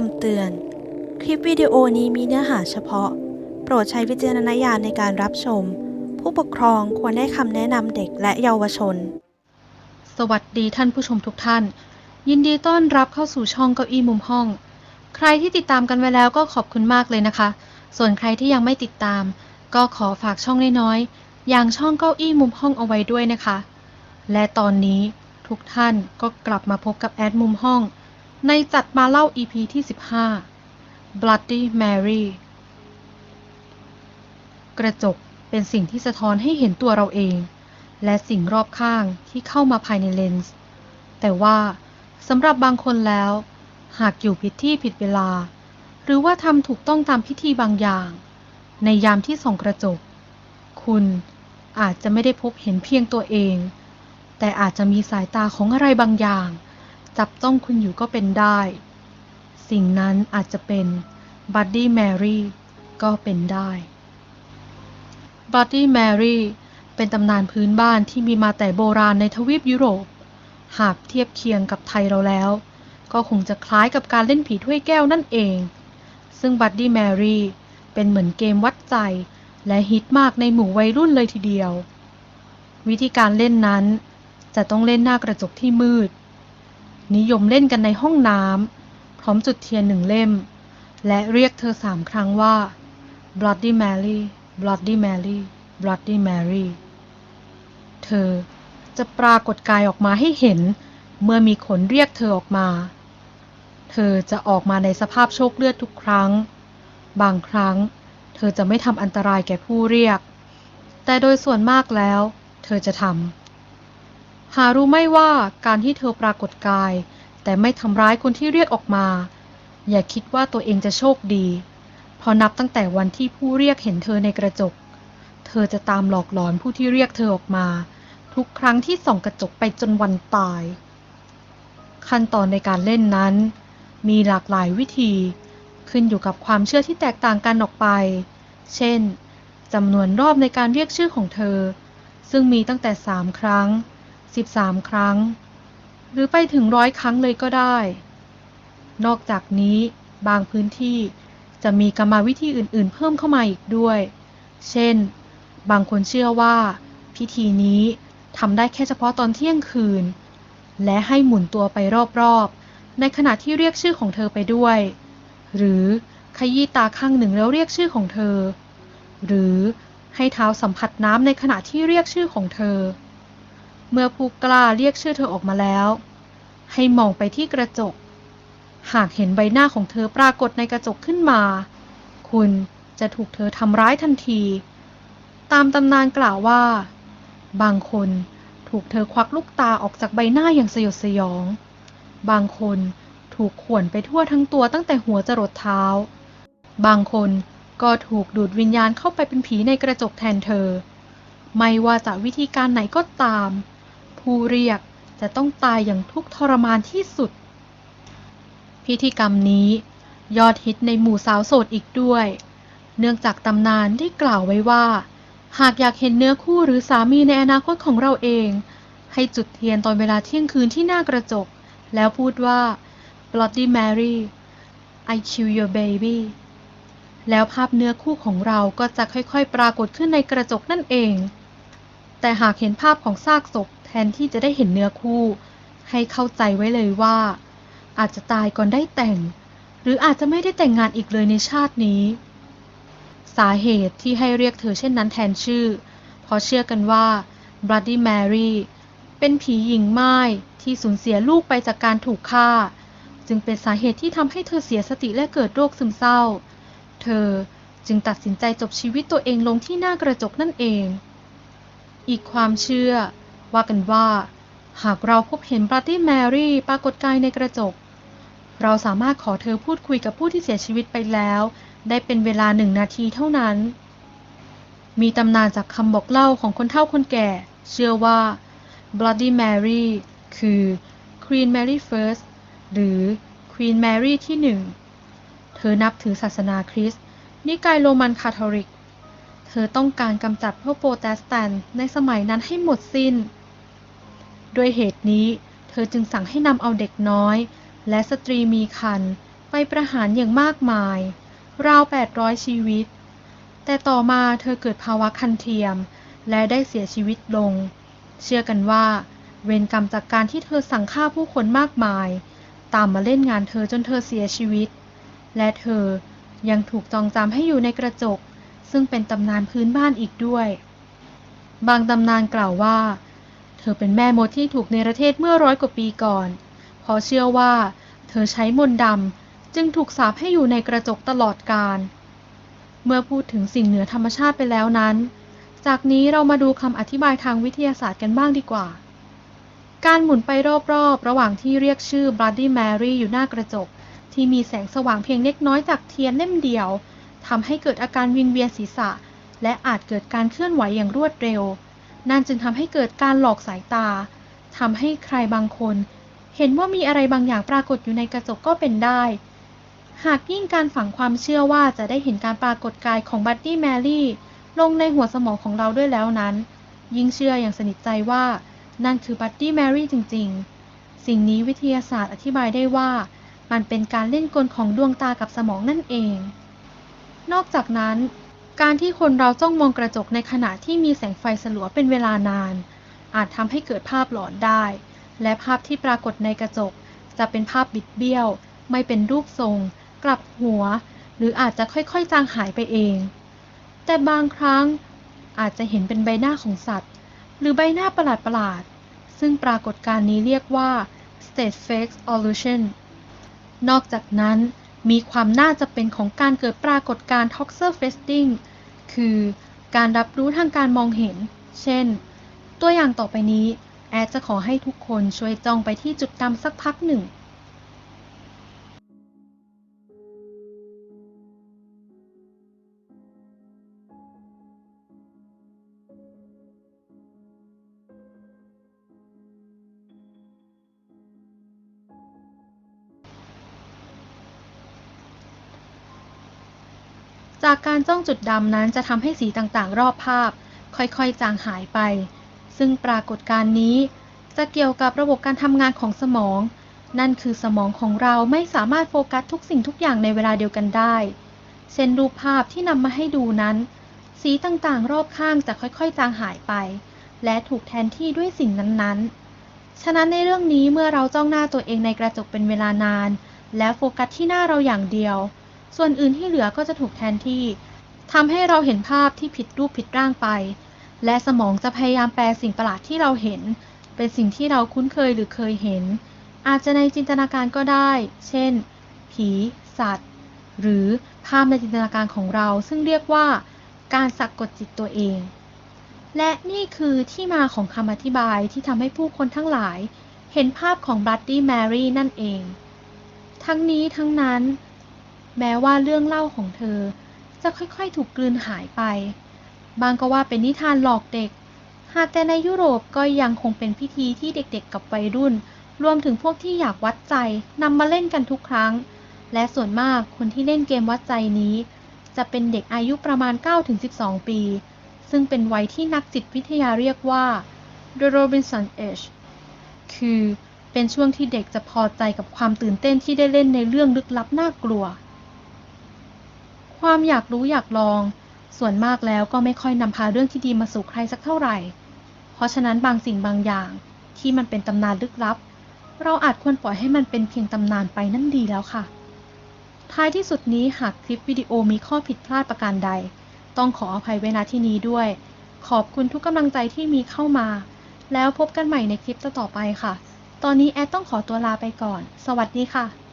คำเตือน คลิปวิดีโอนี้มีเนื้อหาเฉพาะ โปรดใช้วิจารณญาณในการรับชม ผู้ปกครองควรให้คำแนะนำเด็กและเยาวชน สวัสดีท่านผู้ชมทุกท่าน ยินดีต้อนรับเข้าสู่ช่องเก้าอี้มุมห้อง ใครที่ติดตามกันไว้แล้วก็ขอบคุณมากเลยนะคะ ส่วนใครที่ยังไม่ติดตาม ก็ขอฝากช่องน้อยๆอย่างช่องเก้าอี้มุมห้องเอาไว้ด้วยนะคะ และตอนนี้ทุกท่านก็กลับมาพบกับแอดมุมห้อง ในจัดมาเล่า EP ที่ 15 Bloody Mary กระจกเป็นสิ่งที่สะท้อนให้เห็นตัวเราเอง และสิ่งรอบข้างที่เข้ามาภายในเลนส์ แต่ว่าสำหรับบางคนแล้ว หากอยู่ผิดที่ผิดเวลา หรือว่าทำถูกต้องตามพิธีบางอย่าง ในยามที่ส่องกระจก คุณอาจจะไม่ได้พบเห็นเพียงตัวเอง แต่อาจจะมีสายตาของอะไรบางอย่าง จับจ้องคุณอยู่ก็เป็นได้ สิ่งนั้นอาจจะเป็นบัดดี้แมรี่ก็เป็นได้บัดดี้แมรี่เป็นตำนานพื้นบ้านที่มีมาแต่โบราณในทวีปยุโรป หากเทียบเคียงกับไทยเราแล้ว ก็คงจะคล้ายกับการเล่นผีถ้วยแก้วนั่นเอง ซึ่งบัดดี้แมรี่เป็นเหมือนเกมวัดใจและฮิตมากในหมู่วัยรุ่นเลยทีเดียว วิธีการเล่นนั้นจะต้องเล่นหน้ากระจกที่มืด นิยมเล่นกันในห้องน้ำพร้อมจุดเทียนหนึ่งเล่ม และเรียกเธอสามครั้งว่า Bloody Mary Bloody Mary Bloody Mary เธอจะปรากฏกายออกมาให้เห็น เมื่อมีคนเรียกเธอออกมา เธอจะออกมาในสภาพโชคเลือดทุกครั้ง บางครั้ง เธอจะไม่ทำอันตรายแก่ผู้เรียก แต่โดยส่วนมากแล้ว เธอจะทำ หารู้ไม่ว่าการที่เธอปรากฏกาย แต่ไม่ทำร้ายคนที่เรียกออกมา อย่าคิดว่าตัวเองจะโชคดี เพราะนับตั้งแต่วันที่ผู้เรียกเห็นเธอในกระจก เธอจะตามหลอกหลอนผู้ที่เรียกเธอออกมา ทุกครั้งที่ส่องกระจกไปจนวันตาย ขั้นตอนในการเล่นนั้น มีหลากหลายวิธี ขึ้นอยู่กับความเชื่อที่แตกต่างกันออกไป เช่นจำนวนรอบในการเรียกชื่อของเธอ ซึ่งมีตั้งแต่ 3 ครั้ง 13 ครั้ง หรือไปถึงร้อยครั้งเลยก็ได้ นอกจากนี้บางพื้นที่จะมีกรรมวิธีอื่น ๆ เพิ่มเข้ามาอีกด้วย เช่น บางคนเชื่อว่า พิธีนี้ทำได้แค่เฉพาะตอนเที่ยงคืน และให้หมุนตัวไปรอบ ๆ ในขณะที่เรียกชื่อของเธอไปด้วย หรือขยี้ตาข้างหนึ่งแล้วเรียกชื่อของเธอ หรือให้เท้าสัมผัสน้ำในขณะที่เรียกชื่อของเธอ เมื่อผู้กล้าเรียกชื่อเธอออกมาแล้ว ให้มองไปที่กระจก หากเห็นใบหน้าของเธอปรากฏในกระจกขึ้นมา คุณจะถูกเธอทำร้ายทันที ตามตำนานกล่าวว่า บางคนถูกเธอควักลูกตาออกจากใบหน้าอย่างสยดสยอง บางคนถูกข่วนไปทั่วทั้งตัวตั้งแต่หัวจรดเท้า บางคนก็ถูกดูดวิญญาณเข้าไปเป็นผีในกระจกแทนเธอ ไม่ว่าจะวิธีการไหนก็ตาม ผู้เรียกจะต้องตายอย่างทุกข์ทรมานที่สุด พิธีกรรมนี้ยอดฮิตในหมู่สาวโสดอีกด้วย เนื่องจากตำนานได้กล่าวไว้ว่า หากอยากเห็นเนื้อคู่หรือสามีในอนาคตของเราเอง ให้จุดเทียนตอนเวลาเที่ยงคืนที่หน้ากระจก แล้วพูดว่า Bloody Mary I kill your baby แล้วภาพเนื้อคู่ของเราก็จะค่อยๆ ปรากฏขึ้นในกระจกนั่นเอง แต่หากเห็นภาพของซากศพ แทนที่จะได้เห็นเนื้อคู่ ให้เข้าใจไว้เลยว่า อาจจะตายก่อนได้แต่ง หรืออาจจะไม่ได้แต่งงานอีกเลยในชาตินี้ สาเหตุที่ให้เรียกเธอเช่นนั้นแทนชื่อ เพราะเชื่อกันว่า Bloody Mary เป็นผีหญิงไม้ที่สูญเสียลูกไปจากการถูกฆ่า จึงเป็นสาเหตุที่ทำให้เธอเสียสติและเกิดโรคซึมเศร้า เธอจึงตัดสินใจจบชีวิตตัวเองลงที่หน้ากระจกนั่นเอง อีกความเชื่อ ว่ากันว่า หากเราพบเห็นบรัตตี้แมรี่ปรากฏกายในกระจก เราสามารถขอเธอพูดคุยกับผู้ที่เสียชีวิตไปแล้ว ได้เป็นเวลาหนึ่งนาทีเท่านั้น มีตำนานจากคำบอกเล่าของคนเฒ่าคนแก่ เชื่อว่า Bloody Mary คือ Queen Mary First หรือ Queen Mary ที่หนึ่ง เธอนับถือศาสนาคริสต์นิกายโรมันคาทอลิก เธอต้องการกำจัดพวกโปรเตสแตนต์ในสมัยนั้นให้หมดสิ้น ด้วยเหตุนี้ เธอจึงสั่งให้นำเอาเด็กน้อย และสตรีมีครรภ์ไปประหารอย่างมากมาย ราว 800 ชีวิต แต่ต่อมาเธอเกิดภาวะคันเทียม และได้เสียชีวิตลง เชื่อกันว่า เวรกรรมจากการที่เธอสั่งฆ่าผู้คนมากมาย ตามมาเล่นงานเธอจนเธอเสียชีวิต และเธอยังถูกจองจำให้อยู่ในกระจก ซึ่งเป็นตำนานพื้นบ้านอีกด้วย บางตำนานกล่าวว่า ธอเป็นแม่มดที่ถูกเนประเทศเมื่อร้อยกว่าปีก่อนเพราะเชื่อว่า เธอใช้มนต์ดำจึงถูกสาปให้อยู่ในกระจกตลอดกาล เมื่อพูดถึงสิ่งเหนือธรรมชาติไปแล้วนั้น จากนี้เรามาดูคำอธิบายทางวิทยาศาสตร์กันบ้างดีกว่า การหมุนไปรอบๆ ระหว่างที่เรียกชื่อ Bloody Mary อยู่หน้ากระจก ที่มีแสงสว่างเพียงเล็กน้อยจากเทียนเล่มเดียวทำให้เกิดอาการวิงเวียนศีรษะ และอาจเกิดการเคลื่อนไหวอย่างรวดเร็ว นั่นจึงทำให้เกิดการหลอกสายตาทำให้ใครบางคน เห็นว่ามีอะไรบางอย่างปรากฏอยู่ในกระจกก็เป็นได้ หากยิ่งการฝังความเชื่อว่าจะได้เห็นการปรากฏกายของบัดดี้แมรี่ลงในหัวสมองของเราด้วยแล้วนั้น ยิ่งเชื่ออย่างสนิทใจว่า นั่นคือบัดดี้แมรี่จริง ๆ สิ่งนี้วิทยาศาสตร์อธิบายได้ว่า มันเป็นการเล่นกลของดวงตากับสมองนั่นเอง นอกจากนั้น การที่คนเราจ้องมองกระจกในขณะที่มีแสงไฟสลัวเป็นเวลานาน อาจทำให้เกิดภาพหลอนได้ และภาพที่ปรากฏในกระจก จะเป็นภาพบิดเบี้ยว ไม่เป็นรูปทรง กลับหัว หรืออาจจะค่อยๆ จางหายไปเอง แต่บางครั้งอาจจะเห็นเป็นใบหน้าของสัตว์ หรือใบหน้าประหลาดๆ ซึ่งปรากฏการณ์นี้เรียกว่า stage face illusion นอกจากนั้น มีความน่าจะเป็นของการเกิดปรากฏการณ์ Toxer Festing คือการรับรู้ทางการมองเห็น เช่น ตัวอย่างต่อไปนี้ แอดจะขอให้ทุกคนช่วยจ้องไปที่จุดดำสักพักหนึ่ง จากการจ้องจุดดำนั้นจะทำให้สีต่างๆ รอบภาพ ค่อยๆ จางหายไป ซึ่งปรากฏการณ์นี้ จะเกี่ยวกับระบบการทำงานของสมอง นั่นคือสมองของเราไม่สามารถโฟกัสทุกสิ่งทุกอย่างในเวลาเดียวกันได้ เช่นรูปภาพที่นำมาให้ดูนั้น สีต่างๆ รอบข้างจะค่อยๆ จางหายไป และถูกแทนที่ด้วยสิ่งนั้นๆ ฉะนั้นในเรื่องนี้เมื่อเราจ้องหน้าตัวเองในกระจกเป็นเวลานาน และโฟกัสที่หน้าเราอย่างเดียว ส่วนอื่นที่เหลือก็จะถูกแทนที่ทำให้เราเห็นภาพที่ผิดรูปผิดร่างไป และสมองจะพยายามแปลสิ่งประหลาดที่เราเห็น เป็นสิ่งที่เราคุ้นเคยหรือเคยเห็น อาจจะในจินตนาการก็ได้ เช่น ผี สัตว์ หรือภาพในจินตนาการของเรา ซึ่งเรียกว่าการสักกดจิตตัวเอง และนี่คือที่มาของคำอธิบายที่ทำให้ผู้คนทั้งหลาย เห็นภาพของ Bloody Mary นั่นเอง ทั้งนี้ทั้งนั้น แม้ว่าเรื่องเล่าของเธอ จะค่อยๆ ถูกกลืนหายไป บางก็ว่าเป็นนิทานหลอกเด็ก หากแต่ในยุโรปก็ยังคงเป็นพิธีที่เด็กๆ กับวัยรุ่น รวมถึงพวกที่อยากวัดใจนำมาเล่นกันทุกครั้ง และส่วนมากคนที่เล่นเกมวัดใจนี้ จะเป็นเด็กอายุประมาณ 9-12 ปี ซึ่งเป็นวัยที่นักจิตวิทยาเรียกว่า The Robinson Age คือเป็นช่วงที่เด็กจะพอใจกับความตื่นเต้นที่ได้เล่นในเรื่องลึกลับน่ากลัว ความอยากรู้อยากลอง ส่วนมากแล้วก็ไม่ค่อยนำพาเรื่องที่ดีมาสู่ใครสักเท่าไหร่ เพราะฉะนั้นบางสิ่งบางอย่าง ที่มันเป็นตำนานลึกลับ เราอาจควรปล่อยให้มันเป็นเพียงตำนานไปนั่นดีแล้วค่ะ ท้ายที่สุดนี้หากคลิปวิดีโอมีข้อผิดพลาดประการใด ต้องขออภัยไว้ณที่นี้ด้วย ขอบคุณทุกกำลังใจที่มีเข้ามา แล้วพบกันใหม่ในคลิปต่อไปค่ะ ตอนนี้แอดต้องขอตัวลาไปก่อน สวัสดีค่ะ